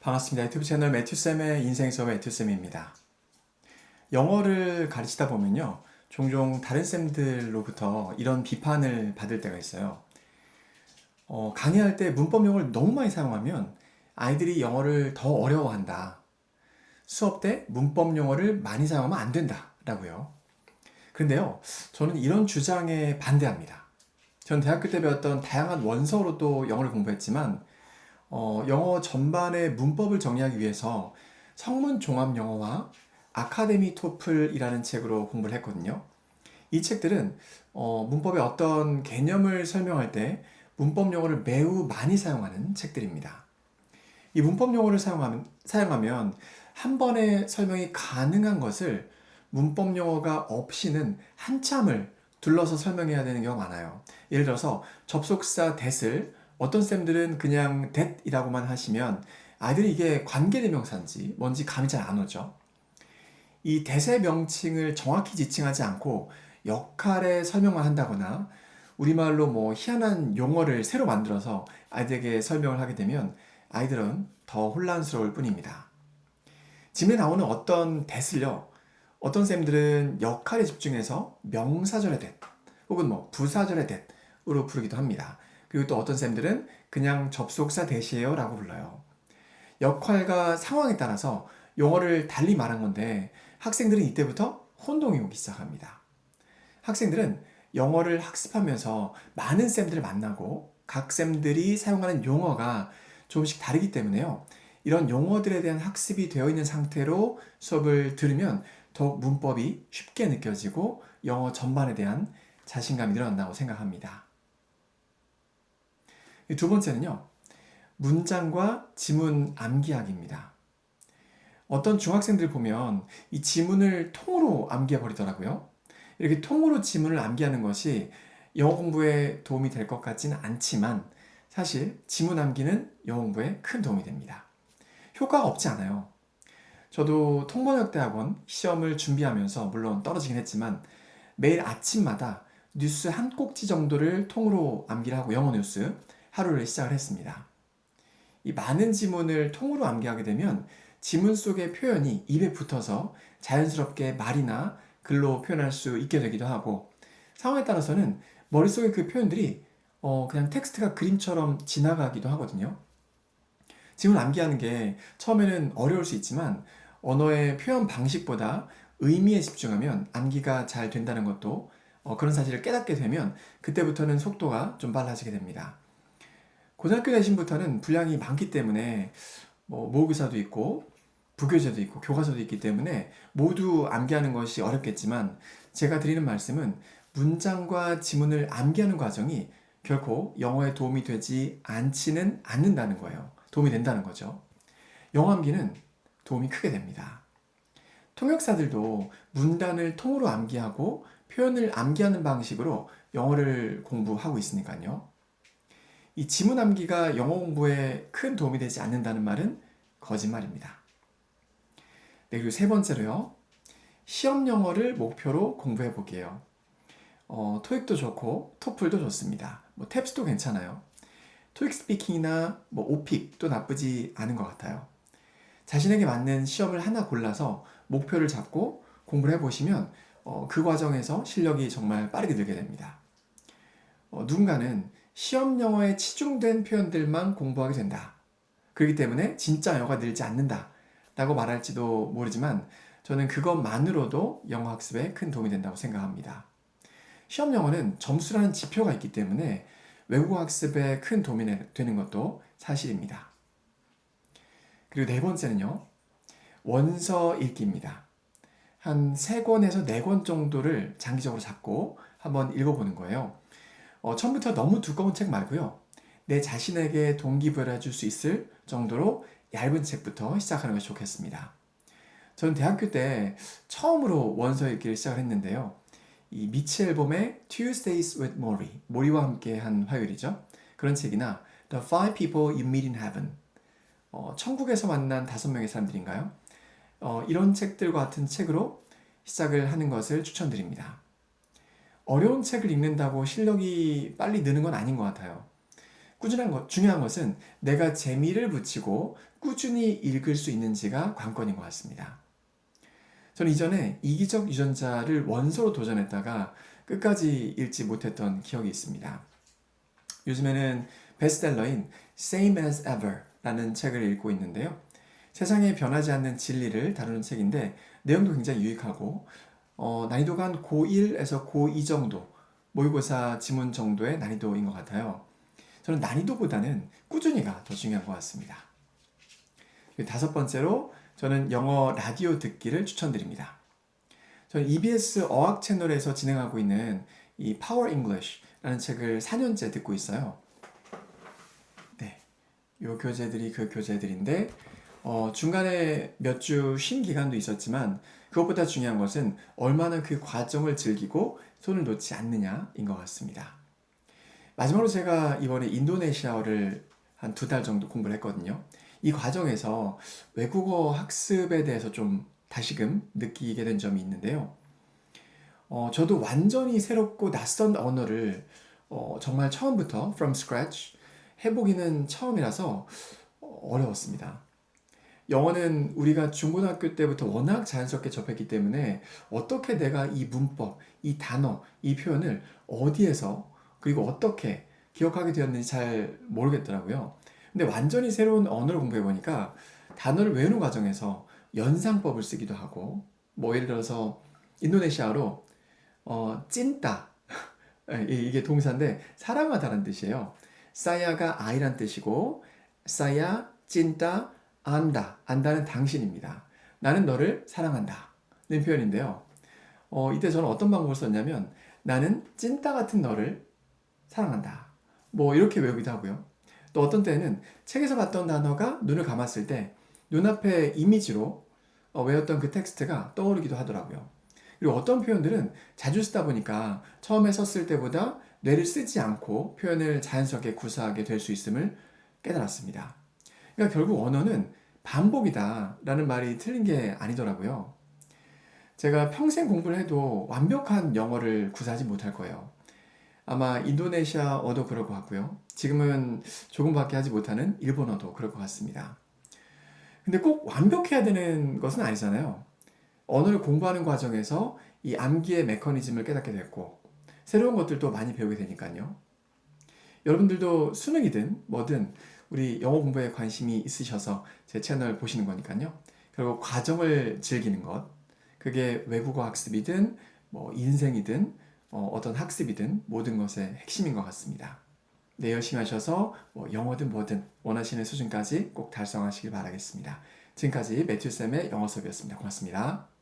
반갑습니다. 유튜브 채널 매튜쌤의 인생 수업 매튜쌤입니다. 영어를 가르치다 보면요. 종종 다른 쌤들로부터 이런 비판을 받을 때가 있어요. 어, 강의할 때 문법 용어를 너무 많이 사용하면 아이들이 영어를 더 어려워한다. 수업 때 문법 용어를 많이 사용하면 안 된다. 라고요. 그런데요. 저는 이런 주장에 반대합니다. 전 대학교 때 배웠던 다양한 원서로도 영어를 공부했지만 어, 영어 전반의 문법을 정리하기 위해서 성문 종합 영어와 아카데미 토플이라는 책으로 공부를 했거든요. 이 책들은 어, 문법의 어떤 개념을 설명할 때 문법 용어를 매우 많이 사용하는 책들입니다. 이 문법 용어를 사용하면, 사용하면 한 번에 설명이 가능한 것을 문법 용어가 없이는 한참을 둘러서 설명해야 되는 경우가 많아요. 예를 들어서 접속사 that을 어떤 쌤들은 그냥 that이라고만 하시면 아이들이 이게 관계대명사인지 뭔지 감이 잘 안 오죠. 이 대세 명칭을 정확히 지칭하지 않고 역할의 설명만 한다거나 우리말로 뭐 희한한 용어를 새로 만들어서 아이들에게 설명을 하게 되면 아이들은 더 혼란스러울 뿐입니다. 지문에 나오는 어떤 that을요, 어떤 쌤들은 역할에 집중해서 명사절의 that 혹은 뭐 부사절의 that으로 부르기도 합니다. 그리고 또 어떤 쌤들은 그냥 접속사 that이에요 라고 불러요. 역할과 상황에 따라서 용어를 달리 말한 건데 학생들은 이때부터 혼동이 오기 시작합니다. 학생들은 영어를 학습하면서 많은 쌤들을 만나고 각 쌤들이 사용하는 용어가 조금씩 다르기 때문에요. 이런 용어들에 대한 학습이 되어 있는 상태로 수업을 들으면 더욱 문법이 쉽게 느껴지고 영어 전반에 대한 자신감이 늘어난다고 생각합니다. 두 번째는요. 문장과 지문 암기하기입니다. 어떤 중학생들 보면 이 지문을 통으로 암기해 버리더라고요. 이렇게 통으로 지문을 암기하는 것이 영어 공부에 도움이 될 것 같지는 않지만 사실 지문 암기는 영어 공부에 큰 도움이 됩니다. 효과가 없지 않아요. 저도 통번역대학원 시험을 준비하면서 물론 떨어지긴 했지만 매일 아침마다 뉴스 한 꼭지 정도를 통으로 암기를 하고 영어 뉴스 하루를 시작을 했습니다. 이 많은 지문을 통으로 암기하게 되면 지문 속의 표현이 입에 붙어서 자연스럽게 말이나 글로 표현할 수 있게 되기도 하고 상황에 따라서는 머릿속에 그 표현들이 어 그냥 텍스트가 그림처럼 지나가기도 하거든요. 지문 암기하는 게 처음에는 어려울 수 있지만 언어의 표현 방식보다 의미에 집중하면 암기가 잘 된다는 것도 어 그런 사실을 깨닫게 되면 그때부터는 속도가 좀 빨라지게 됩니다. 고등학교 내신부터는 분량이 많기 때문에 뭐 모의고사도 있고 부교재도 있고 교과서도 있기 때문에 모두 암기하는 것이 어렵겠지만 제가 드리는 말씀은 문장과 지문을 암기하는 과정이 결코 영어에 도움이 되지 않지는 않는다는 거예요. 도움이 된다는 거죠. 영어 암기는 도움이 크게 됩니다. 통역사들도 문단을 통으로 암기하고 표현을 암기하는 방식으로 영어를 공부하고 있으니까요. 이 지문 암기가 영어 공부에 큰 도움이 되지 않는다는 말은 거짓말입니다. 네, 그리고 세 번째로요. 시험 영어를 목표로 공부해 보게요. 어, 토익도 좋고 토플도 좋습니다. 뭐 탭스도 괜찮아요. 토익 스피킹이나 뭐 오픽도 나쁘지 않은 것 같아요. 자신에게 맞는 시험을 하나 골라서 목표를 잡고 공부를 해보시면 어, 그 과정에서 실력이 정말 빠르게 늘게 됩니다. 어, 누군가는 시험 영어에 치중된 표현들만 공부하게 된다. 그렇기 때문에 진짜 영어가 늘지 않는다. 라고 말할지도 모르지만 저는 그것만으로도 영어 학습에 큰 도움이 된다고 생각합니다. 시험 영어는 점수라는 지표가 있기 때문에 외국어 학습에 큰 도움이 되는 것도 사실입니다. 그리고 네 번째는요, 원서 읽기입니다. 한 세 권에서 네 권 정도를 장기적으로 잡고 한번 읽어보는 거예요. 어, 처음부터 너무 두꺼운 책 말고요. 내 자신에게 동기부여를 해줄 수 있을 정도로 얇은 책부터 시작하는 것이 좋겠습니다. 저는 대학교 때 처음으로 원서 읽기를 시작을 했는데요. 이 미치 앨범의 Tuesdays with Mori, 모리와 함께 한 화요일이죠. 그런 책이나 The Five People You Meet in Heaven, 어, 천국에서 만난 다섯 명의 사람들인가요? 어, 이런 책들과 같은 책으로 시작을 하는 것을 추천드립니다. 어려운 책을 읽는다고 실력이 빨리 느는 건 아닌 것 같아요. 꾸준한 것, 중요한 것은 내가 재미를 붙이고 꾸준히 읽을 수 있는지가 관건인 것 같습니다. 저는 이전에 이기적 유전자를 원서로 도전했다가 끝까지 읽지 못했던 기억이 있습니다. 요즘에는 베스트셀러인 Same as Ever 라는 책을 읽고 있는데요. 세상에 변하지 않는 진리를 다루는 책인데 내용도 굉장히 유익하고 어, 난이도가 한 고1에서 고2 정도 모의고사 지문 정도의 난이도인 것 같아요. 저는 난이도보다는 꾸준히가 더 중요한 것 같습니다. 다섯 번째로 저는 영어 라디오 듣기를 추천드립니다. 저는 EBS 어학 채널에서 진행하고 있는 이 Power English라는 책을 4년째 듣고 있어요. 네. 요 교재들이 그 교재들인데 어, 중간에 몇 주 쉰 기간도 있었지만 그것보다 중요한 것은 얼마나 그 과정을 즐기고 손을 놓지 않느냐인 것 같습니다. 마지막으로 제가 이번에 인도네시아어를 한 두 달 정도 공부를 했거든요. 이 과정에서 외국어 학습에 대해서 좀 다시금 느끼게 된 점이 있는데요. 어, 저도 완전히 새롭고 낯선 언어를 어, 정말 처음부터 from scratch 해보기는 처음이라서 어, 어려웠습니다. 영어는 우리가 중고등학교 때부터 워낙 자연스럽게 접했기 때문에 어떻게 내가 이 문법, 이 단어, 이 표현을 어디에서 그리고 어떻게 기억하게 되었는지 잘 모르겠더라고요. 근데 완전히 새로운 언어를 공부해 보니까 단어를 외우는 과정에서 연상법을 쓰기도 하고 뭐 예를 들어서 인도네시아로 어 찐따 이게 동사인데 사랑하다라는 뜻이에요. 사야가 아이란 뜻이고 사야 찐따 안다 안다는 당신입니다. 나는 너를 사랑한다. 는 표현인데요. 어, 이때 저는 어떤 방법을 썼냐면 나는 찐따 같은 너를 사랑한다. 뭐 이렇게 외우기도 하고요. 또 어떤 때는 책에서 봤던 단어가 눈을 감았을 때 눈앞에 이미지로 어, 외웠던 그 텍스트가 떠오르기도 하더라고요. 그리고 어떤 표현들은 자주 쓰다 보니까 처음에 썼을 때보다 뇌를 쓰지 않고 표현을 자연스럽게 구사하게 될 수 있음을 깨달았습니다. 그러니까 결국 언어는 반복이다 라는 말이 틀린 게 아니더라고요. 제가 평생 공부를 해도 완벽한 영어를 구사하지 못할 거예요. 아마 인도네시아어도 그럴 것 같고요. 지금은 조금밖에 하지 못하는 일본어도 그럴 것 같습니다. 근데 꼭 완벽해야 되는 것은 아니잖아요. 언어를 공부하는 과정에서 이 암기의 메커니즘을 깨닫게 됐고, 새로운 것들도 많이 배우게 되니까요. 여러분들도 수능이든 뭐든 우리 영어 공부에 관심이 있으셔서 제 채널 보시는 거니까요. 그리고 과정을 즐기는 것, 그게 외국어 학습이든 뭐 인생이든 어, 떤 학습이든 모든 것의 핵심인 것 같습니다. 네, 열심히 하셔서 뭐 영어든 뭐든 원하시는 수준까지 꼭 달성하시길 바라겠습니다. 지금까지 매튜쌤의 영어 수업이었습니다. 고맙습니다.